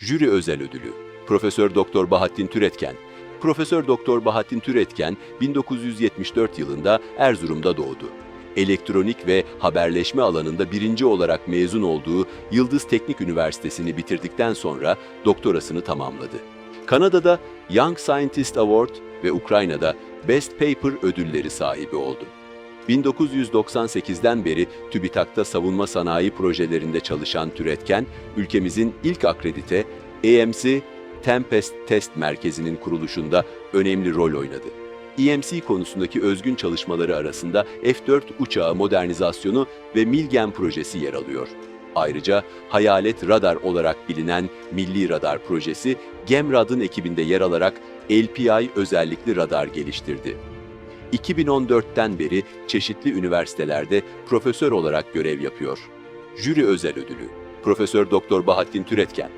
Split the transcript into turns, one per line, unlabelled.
Jüri Özel Ödülü Profesör Doktor Bahattin Türetken Profesör Doktor Bahattin Türetken 1974 yılında Erzurum'da doğdu. Elektronik ve haberleşme alanında birinci olarak mezun olduğu Yıldız Teknik Üniversitesi'ni bitirdikten sonra doktorasını tamamladı. Kanada'da Young Scientist Award ve Ukrayna'da Best Paper ödülleri sahibi oldu. 1998'den beri TÜBİTAK'ta savunma sanayi projelerinde çalışan Türetken, ülkemizin ilk akredite EMC Tempest Test Merkezi'nin kuruluşunda önemli rol oynadı. EMC konusundaki özgün çalışmaları arasında F-4 uçağı modernizasyonu ve Milgen projesi yer alıyor. Ayrıca Hayalet Radar olarak bilinen Milli Radar Projesi, GEMRAD'ın ekibinde yer alarak LPI özellikli radar geliştirdi. 2014'ten beri çeşitli üniversitelerde profesör olarak görev yapıyor. Jüri Özel Ödülü Profesör Doktor Bahattin Türetken